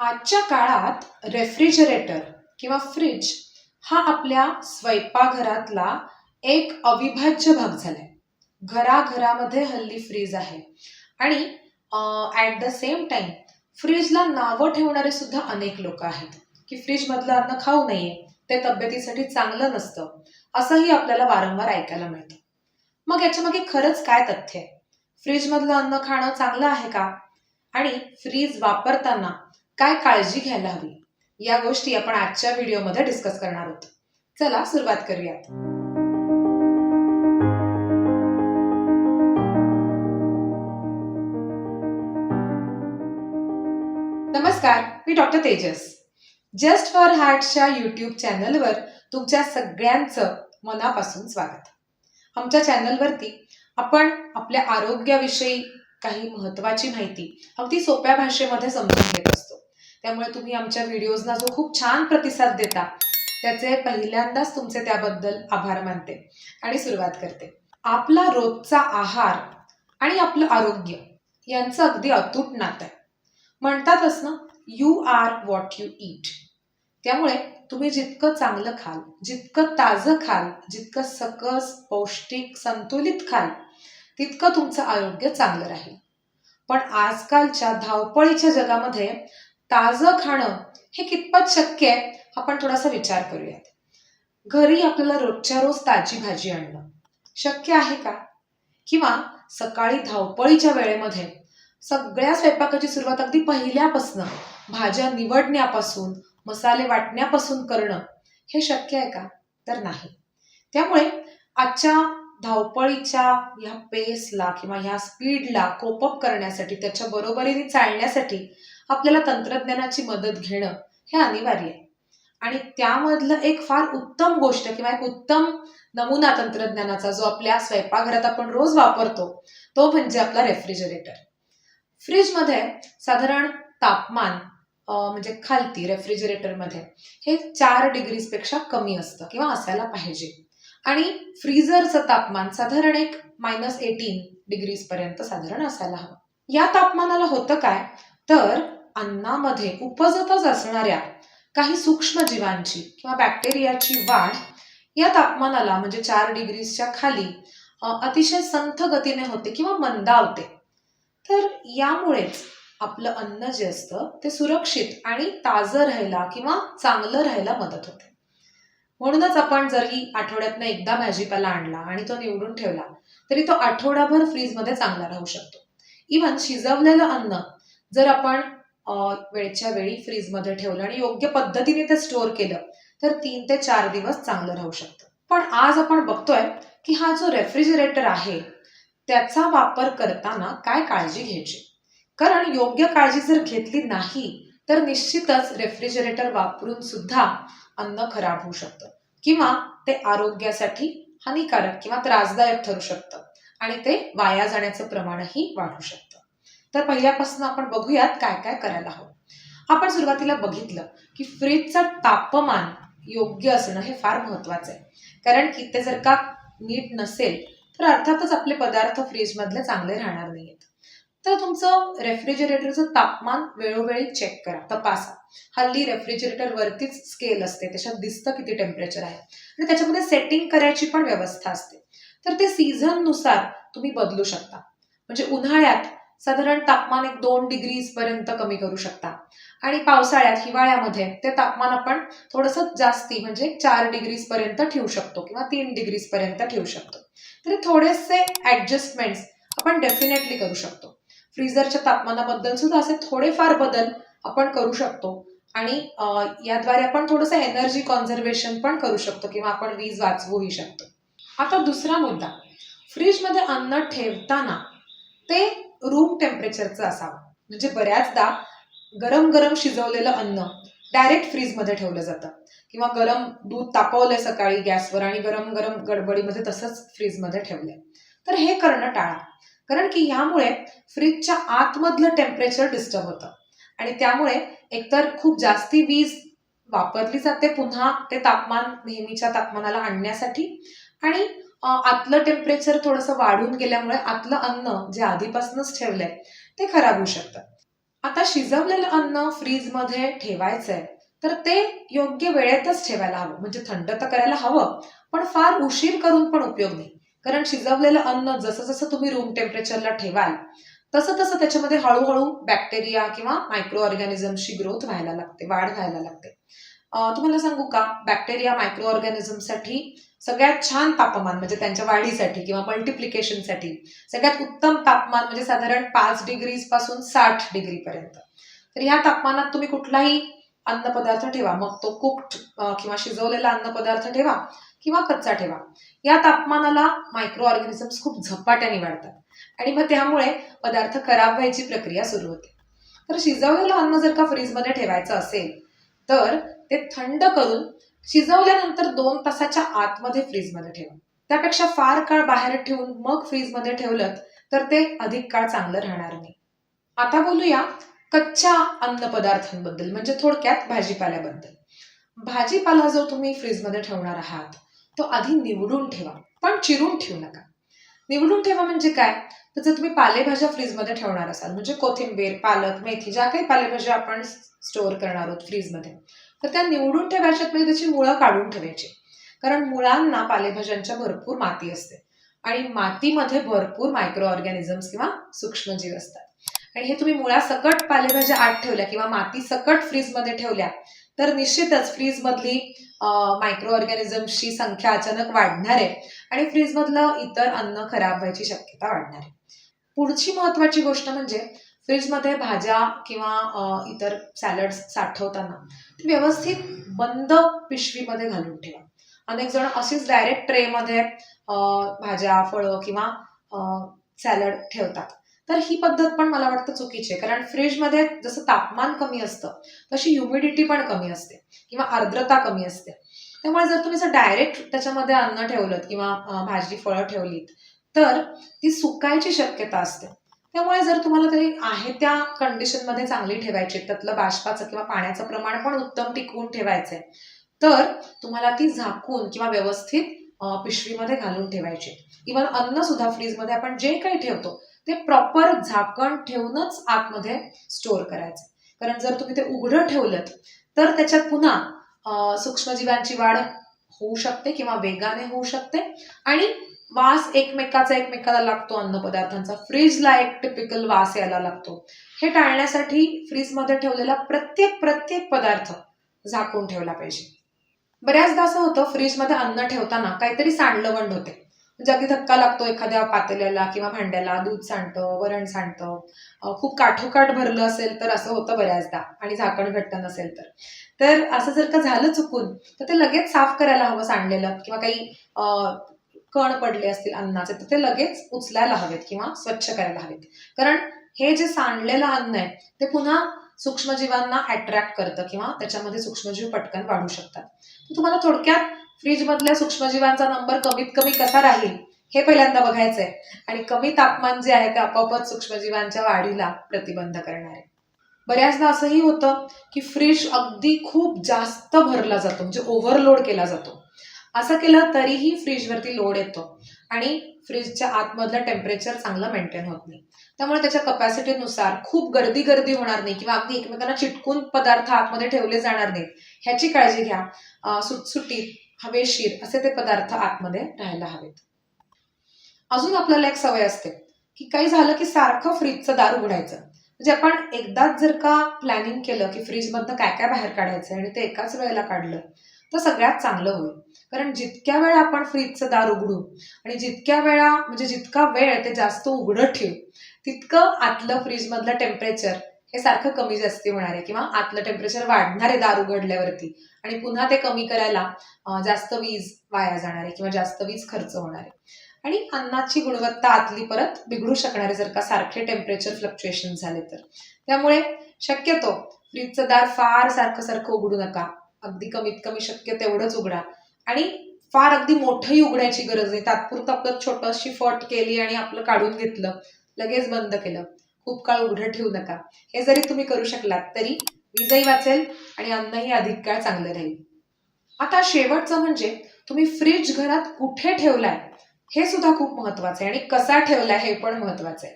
आजच्या काळात रेफ्रिजरेटर किंवा फ्रिज हा आपल्या स्वयंपाकघरातला एक अविभाज्य भाग झालाय. घराघरामध्ये हल्ली फ्रीज आहे. आणि ॲट द सेम टाइम फ्रीजला नावं ठेवणारे सुद्धा अनेक लोक आहेत. की फ्रीजमधलं अन्न खाऊ नये ते तब्येतीसाठी चांगलं नसतं असंही आपल्याला वारंवार ऐकायला मिळतं. मग याच्यामागे खरंच काय तथ्य आहे? फ्रीजमधलं अन्न खाणं चांगलं आहे का? आणि फ्रीज वापरताना काय काळजी घ्यायला हवी? या गोष्टी आपण आजच्या व्हिडिओमध्ये डिस्कस करणार आहोत. चला सुरुवात करूयात. नमस्कार मी डॉक्टर तेजस. जस्ट फॉर हार्टच्या युट्यूब चॅनलवर तुमच्या सगळ्यांचं मनापासून स्वागत. आमच्या चॅनलवरती आपण आपल्या आरोग्याविषयी काही महत्त्वाची माहिती अगदी सोप्या भाषेमध्ये समजून घेत असतो. त्यामुळे तुम्ही आमच्या व्हिडिओजना जो खूप छान प्रतिसाद देता त्याचे पहिल्यांदाच तुमचे त्याबद्दल आभार मानते आणि सुरुवात करते. आपला रोजचा आहार आणि आपलं आरोग्य यांचं अगदी अतूट नातं आहे. म्हणतातच ना you are what you eat त्यामुळे तुम्ही जितकं चांगलं खाल जितकं ताजं खाल जितकं सकस पौष्टिक संतुलित खाल तितकं तुमचं आरोग्य चांगलं राहील. पण आजकालच्या धावपळीच्या जगामध्ये ताजं खाणं हे कितपत शक्य आहे आपण थोडासा विचार करूयात. घरी आपल्याला रोजच्या रोज ताजी भाजी आणणं शक्य आहे का? किंवा सकाळी धावपळीच्या वेळेमध्ये सगळ्या स्वयंपाकाची सुरुवात अगदी पहिल्यापासनं भाज्या निवडण्यापासून मसाले वाटण्यापासून करणं हे शक्य आहे का? तर नाही. त्यामुळे आजच्या धावपळीच्या ह्या पेसला किंवा ह्या स्पीडला कोपअप करण्यासाठी त्याच्या बरोबरीने चालण्यासाठी आपल्याला तंत्रज्ञानाची मदत घेणं हे अनिवार्य आहे. आणि त्यामधलं एक फार उत्तम गोष्ट किंवा एक उत्तम नमुना तंत्रज्ञानाचा जो आपल्या स्वयंपाकघरात आपण रोज वापरतो तो म्हणजे आपला रेफ्रिजरेटर. फ्रीजमध्ये साधारण तापमान म्हणजे खालती रेफ्रिजरेटरमध्ये हे चार डिग्रीजपेक्षा कमी असतं किंवा असायला पाहिजे. आणि फ्रीझरचं तापमान साधारण एक मायनस एटीन डिग्रीजपर्यंत साधारण असायला हवं. या तापमानाला होतं काय? तर अन्नामध्ये उपजतच असणाऱ्या काही सूक्ष्म जीवांची किंवा बॅक्टेरियाची वाढ या तापमानाला म्हणजे चार डिग्रीजच्या खाली अतिशय संथ गतीने होते किंवा मंदावते. तर यामुळेच आपलं अन्न जे असतं ते सुरक्षित आणि ताजं राहायला किंवा चांगलं राहायला मदत होते. म्हणूनच आपण जरी आठवड्यातनं एकदा भाजीपाला आणला आणि तो निवडून ठेवला तरी तो आठवडाभर फ्रीजमध्ये चांगला राहू शकतो. इवन शिजवलेलं अन्न जर आपण वेळच्या वेळी फ्रीजमध्ये ठेवलं आणि योग्य पद्धतीने ते स्टोअर केलं तर तीन ते चार दिवस चांगलं राहू शकतं. पण आज आपण बघतोय की हा जो रेफ्रिजरेटर आहे त्याचा वापर करताना काय काळजी घ्यायची? कारण योग्य काळजी जर घेतली नाही तर निश्चितच रेफ्रिजरेटर वापरून सुद्धा अन्न खराब होऊ शकतं किंवा ते आरोग्यासाठी हानिकारक किंवा त्रासदायक ठरू शकतं आणि ते वाया जाण्याचं प्रमाणही वाढू शकतं. तर पहिल्यापासून आपण बघूयात काय काय करायला हवं. आपण सुरुवातीला बघितलं की फ्रीजचं तापमान योग्य असणं हे फार महत्वाचं आहे. कारण की ते जर का नीट नसेल तर अर्थातच आपले पदार्थ फ्रीजमधले चांगले राहणार नाहीत तर तुमचं रेफ्रिजरेटरचं तापमान वेळोवेळी चेक करा तपासा. हल्ली रेफ्रिजरेटर वरतीच स्केल असते त्याच्यात दिसतं किती टेम्परेचर आहे. आणि त्याच्यामध्ये सेटिंग करायची पण व्यवस्था असते. तर ते सीझननुसार तुम्ही बदलू शकता. म्हणजे उन्हाळ्यात साधारण तापमान एक दोन डिग्रीज पर्यंत कमी करू शकता. आणि पावसाळ्यात हिवाळ्यामध्ये ते तापमान आपण थोडंसं जास्ती म्हणजे चार डिग्रीज पर्यंत ठेवू शकतो किंवा तीन डिग्रीज पर्यंत ठेवू शकतो. तरी थोडेसे ऍडजस्टमेंट्स आपण डेफिनेटली करू शकतो. फ्रीजरच्या तापमानाबद्दल सुद्धा असे थोडेफार बदल आपण करू शकतो. आणि याद्वारे आपण थोडंसं एनर्जी कॉन्झर्वेशन पण करू शकतो किंवा आपण वीज वाचवूही शकतो. आता दुसरा मुद्दा. फ्रीजमध्ये अन्न ठेवताना ते रूम टेम्परेचरचं असावं. म्हणजे बऱ्याचदा गरम गरम शिजवलेलं अन्न डायरेक्ट फ्रीजमध्ये ठेवलं जातं. किंवा गरम दूध तापवलंय सकाळी गॅसवर आणि गरम गरम गडबडीमध्ये तसंच फ्रीजमध्ये ठेवलंय. तर हे करणं टाळा. कारण की ह्यामुळे फ्रीजच्या आतमधलं टेम्परेचर डिस्टर्ब होतं. आणि त्यामुळे एकतर खूप जास्ती वीज वापरली जाते पुन्हा ते तापमान नेहमीच्या तापमानाला आणण्यासाठी आणि आतलं टेम्परेचर थोडंसं वाढून गेल्यामुळे आतलं अन्न जे आधीपासूनच ठेवलंय ते खराब होऊ शकतं. आता शिजवलेलं अन्न फ्रीजमध्ये ठेवायचंय तर ते योग्य वेळेतच ठेवायला हवं. म्हणजे थंड तर करायला हवं पण फार उशीर करून पण उपयोग नाही. कारण शिजवलेलं अन्न जसं जसं तुम्ही रूम टेम्परेचरला ठेवाल तसं तसं त्याच्यामध्ये हळूहळू बॅक्टेरिया किंवा मायक्रो ऑर्गॅनिझमची ग्रोथ व्हायला लागते वाढ व्हायला लागते. तुम्हाला सांगू का? बॅक्टेरिया मायक्रो ऑर्गॅनिझमसाठी सगळ्यात छान तापमान म्हणजे त्यांच्या वाढीसाठी किंवा मल्टिप्लिकेशनसाठी सगळ्यात उत्तम तापमान म्हणजे साधारण पाच डिग्रीजपासून साठ डिग्री पर्यंत. तर ह्या तापमानात तुम्ही कुठलाही अन्नपदार्थ ठेवा. मग तो कुक्ड किंवा शिजवलेला अन्नपदार्थ ठेवा किंवा कच्चा ठेवा. या तापमानाला मायक्रो ऑर्गॅनिझम्स खूप झपाट्याने वाढतात. आणि मग त्यामुळे पदार्थ खराब व्हायची प्रक्रिया सुरू होते. तर शिजवलेलं अन्न जर का फ्रीजमध्ये ठेवायचं असेल तर ते थंड करून शिजवल्यानंतर दोन तासाच्या आतमध्ये फ्रीजमध्ये ठेवा. त्यापेक्षा फार काळ बाहेर ठेवून मग फ्रीजमध्ये ठेवलं तर ते अधिक काळ चांगलं राहणार नाही. आता बोलूया कच्च्या अन्न पदार्थांबद्दल म्हणजे थोडक्यात भाजीपाल्याबद्दल. भाजीपाला जो तुम्ही फ्रीजमध्ये ठेवणार आहात तो आधी निवडून ठेवा पण चिरून ठेवू नका. निवडून ठेवा म्हणजे काय? तर जर तुम्ही पालेभाज्या फ्रीजमध्ये ठेवणार असाल म्हणजे कोथिंबीर पालक मेथी ज्या काही पालेभाज्या आपण स्टोअर करणार आहोत फ्रीजमध्ये तर त्या निवडून ठेवायच्यात म्हणजे त्याची मुळं काढून ठेवायची. कारण मुळांना पालेभाज्यांच्या भरपूर माती असते. आणि मातीमध्ये भरपूर मायक्रो ऑर्गॅनिझम्स किंवा सूक्ष्मजीव असतात. आणि हे तुम्ही मुळासकट पालेभाज्या आत ठेवल्या किंवा माती सकट फ्रीजमध्ये ठेवल्या तर निश्चितच फ्रीजमधली मायक्रो ऑर्गॅनिझम्सची संख्या अचानक वाढणार आहे आणि फ्रीजमधलं इतर अन्न खराब व्हायची शक्यता वाढणार आहे. पुढची महत्वाची गोष्ट म्हणजे फ्रीजमध्ये भाज्या किंवा इतर सॅलड्स साठवताना ते व्यवस्थित बंद पिशवीमध्ये घालून ठेवा. अनेक जण अशीच डायरेक्ट ट्रेमध्ये भाज्या फळं किंवा सॅलड ठेवतात. तर ही पद्धत पण मला वाटतं चुकीची आहे. कारण फ्रीजमध्ये जसं तापमान कमी असतं तशी ह्युमिडिटी पण कमी असते किंवा आर्द्रता कमी असते. त्यामुळे जर तुम्ही असं डायरेक्ट त्याच्यामध्ये अन्न ठेवलं किंवा भाजी फळं ठेवलीत तर ती सुकायची शक्यता असते. त्यामुळे जर तुम्हाला तरी आहे त्या कंडिशनमध्ये चांगली ठेवायची त्यातलं बाष्पाचं किंवा पाण्याचं प्रमाण पण उत्तम टिकवून ठेवायचंय तर तुम्हाला ती झाकून किंवा व्यवस्थित पिशवीमध्ये घालून ठेवायची. इवन अन्न सुद्धा फ्रीजमध्ये आपण जे काही ठेवतो ते प्रॉपर झाकण ठेवूनच आतमध्ये स्टोअर करायचं. कारण जर तुम्ही ते उघडं ठेवलं तर त्याच्यात पुन्हा सूक्ष्मजीवांची वाढ होऊ शकते किंवा वेगाने होऊ शकते आणि वास एकमेकाचा एकमेकाला लागतो अन्नपदार्थांचा. फ्रीजला एक टिपिकल वास यायला लागतो. हे टाळण्यासाठी फ्रीजमध्ये ठेवलेला प्रत्येक प्रत्येक पदार्थ झाकून ठेवला पाहिजे. बऱ्याचदा असं होतं फ्रीजमध्ये अन्न ठेवताना काहीतरी सांडलवंड होते. म्हणजे अगदी धक्का लागतो एखाद्या पातेल्याला किंवा भांड्याला दूध सांडतं वरण सांडतं. खूप काठोकाठ भरलं असेल तर असं होतं बऱ्याचदा आणि झाकण घट्ट नसेल तर. तर असं जर का झालं चुकून तर ते लगेच साफ करायला हवं सांडलेलं किंवा काही कण पडले असतील अन्नाचे तर ते लगेच उचलायला हवेत किंवा स्वच्छ करायला हवेत. कारण हे जे सांडलेलं अन्न आहे ते पुन्हा सूक्ष्मजीवांना अट्रॅक्ट करतं किंवा त्याच्यामध्ये सूक्ष्मजीव पटकन वाढू शकतात. तर तुम्हाला थोडक्यात फ्रीजमधल्या सूक्ष्मजीवांचा नंबर कमीत कमी कसा राहील हे पहिल्यांदा बघायचंय. आणि कमी तापमान जे आहे ते आपोआपच सूक्ष्मजीवांच्या वाढीला प्रतिबंध करणार. आहे बऱ्याचदा असंही होतं की फ्रीज अगदी खूप जास्त भरला जातो म्हणजे ओव्हरलोड केला जातो. असं केलं तरीही फ्रीजवरती लोड येतो. आणि फ्रीजच्या आतमधलं टेम्परेचर चांगलं मेंटेन होत नाही. त्यामुळे त्याच्या कपॅसिटीनुसार खूप गर्दी गर्दी होणार नाही किंवा अगदी एकमेकांना चिटकून पदार्थ आतमध्ये ठेवले जाणार नाहीत. ह्याची काळजी घ्या. सुटसुटीत हवेशीर असे ते पदार्थ आतमध्ये राहायला हवेत. अजून आपल्याला एक सवय असते की काही झालं की सारखं फ्रीजचं दार उघडायचं. म्हणजे आपण एकदाच जर का प्लॅनिंग केलं की फ्रीजमधनं काय काय बाहेर काढायचं आणि ते एकाच वेळेला काढलं तर सगळ्यात चांगलं होईल. कारण जितक्या वेळा आपण फ्रीजचं दार उघडू आणि जितक्या वेळा म्हणजे जितका वेळ ते जास्त उघडं ठेवू तितकं आतलं फ्रीजमधलं टेम्परेचर हे सारखं कमी जास्ती होणार आहे किंवा आतलं टेम्परेचर वाढणार आहे दार उघडल्यावरती आणि पुन्हा ते कमी करायला जास्त वीज वाया जाणार आहे किंवा जास्त वीज खर्च होणार आहे. आणि अन्नाची गुणवत्ता आतली परत बिघडू शकणारे जर का सारखे टेम्परेचर फ्लक्च्युएशन झाले तर. त्यामुळे शक्यतो फ्रीजचं दार फार सारखं सारखं उघडू नका. अगदी कमीत कमी शक्य तेवढंच उघडा. आणि फार अगदी मोठंही उघडायची गरज नाही. तात्पुरतं आपलं छोटंशी फट केली आणि आपलं काढून घेतलं लगेच बंद केलं. खूप काळ उघडं ठेवू नका. हे जरी तुम्ही करू शकलात तरी वीजही वाचेल आणि अन्नही अधिक काळ चांगलं राहील. आता शेवटचं म्हणजे तुम्ही फ्रीज घरात कुठे ठेवलाय? हे सुद्धा खूप महत्वाचं आहे आणि कसा ठेवला हे पण महत्वाचं आहे.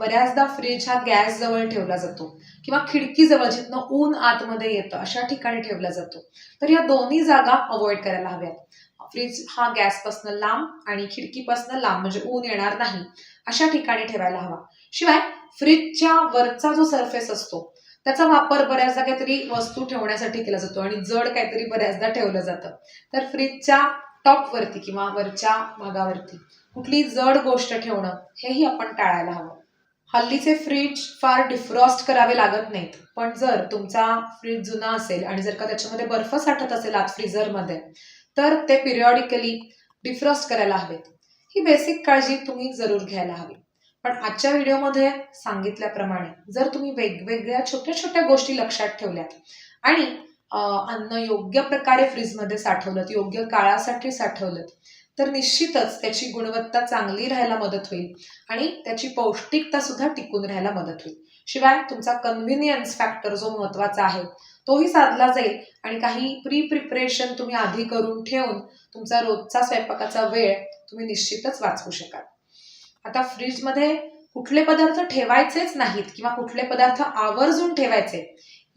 बऱ्याचदा फ्रीज हा गॅस जवळ ठेवला जातो किंवा खिडकीजवळ जिथनं ऊन आतमध्ये येतं अशा ठिकाणी ठेवला जातो. तर या दोन्ही जागा अवॉइड करायला हव्यात. फ्रीज हा गॅसपासनं लांब आणि खिडकीपासनं लांब म्हणजे ऊन येणार नाही अशा ठिकाणी ठेवायला हवा. शिवाय फ्रीजच्या वरचा जो सरफेस असतो त्याचा वापर बऱ्याचदा काहीतरी वस्तू ठेवण्यासाठी केला जातो आणि जड काहीतरी बऱ्याचदा ठेवलं जातं. तर फ्रीजच्या टॉपवरती किंवा वरच्या भागावरती. कुठली जड गोष्ट ठेवणं हेही आपण टाळायला हवं. हल्लीचे फ्रीज फार डिफ्रॉस्ट करावे लागत नाहीत. पण जर तुमचा फ्रीज जुना असेल आणि जर का त्याच्यामध्ये बर्फ साठत असेल आत फ्रीझरमध्ये तर ते पिरियॉडिकली डिफ्रॉस्ट करायला हवेत. ही बेसिक काळजी तुम्ही जरूर घ्यायला हवी. पण आजच्या व्हिडिओमध्ये सांगितल्याप्रमाणे जर तुम्ही वेगवेगळ्या छोट्या छोट्या गोष्टी लक्षात ठेवल्यात आणि अन्न योग्य प्रकारे फ्रीजमध्ये साठवलं योग्य काळासाठी साठवलं तर निश्चितच त्याची गुणवत्ता चांगली राहायला मदत होईल आणि त्याची पौष्टिकता सुद्धा टिकून राहायला मदत होईल. शिवाय तुमचा कन्व्हिनियन्स फॅक्टर जो महत्त्वाचा आहे तोही साधला जाईल आणि काही प्री प्रिपरेशन तुम्ही आधी करून ठेवून तुमचा रोजचा स्वयंपाकाचा वेळ तुम्ही निश्चितच वाचवू शकाल. आता फ्रीजमध्ये कुठले पदार्थ ठेवायचेच नाहीत किंवा कुठले पदार्थ आवर्जून ठेवायचे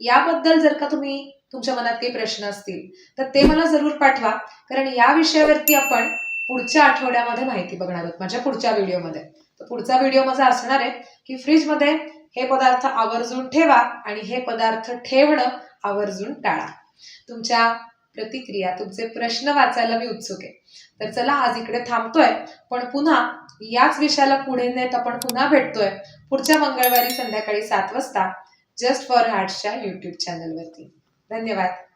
याबद्दल जर का तुम्ही तुमच्या मनात काही प्रश्न असतील तर ते मला जरूर पाठवा. कारण या विषयावरती आपण पुढच्या आठवड्यामध्ये माहिती बघणार आहोत माझ्या पुढच्या व्हिडिओमध्ये. तर पुढचा व्हिडिओ माझा असणार आहे की फ्रीजमध्ये हे पदार्थ आवर्जून ठेवा आणि हे पदार्थ ठेवणं आवर्जून टाळा. तुमच्या प्रतिक्रिया तुमचे प्रश्न वाचायला मी उत्सुक आहे. तर चला आज इकडे थांबतोय पण पुन्हा याच विषयाला पुढे नेत आपण पुन्हा भेटतोय पुढच्या मंगळवारी संध्याकाळी सात वाजता जस्ट फॉर हार्ट्सच्या युट्यूब चॅनलवरती धन्यवाद.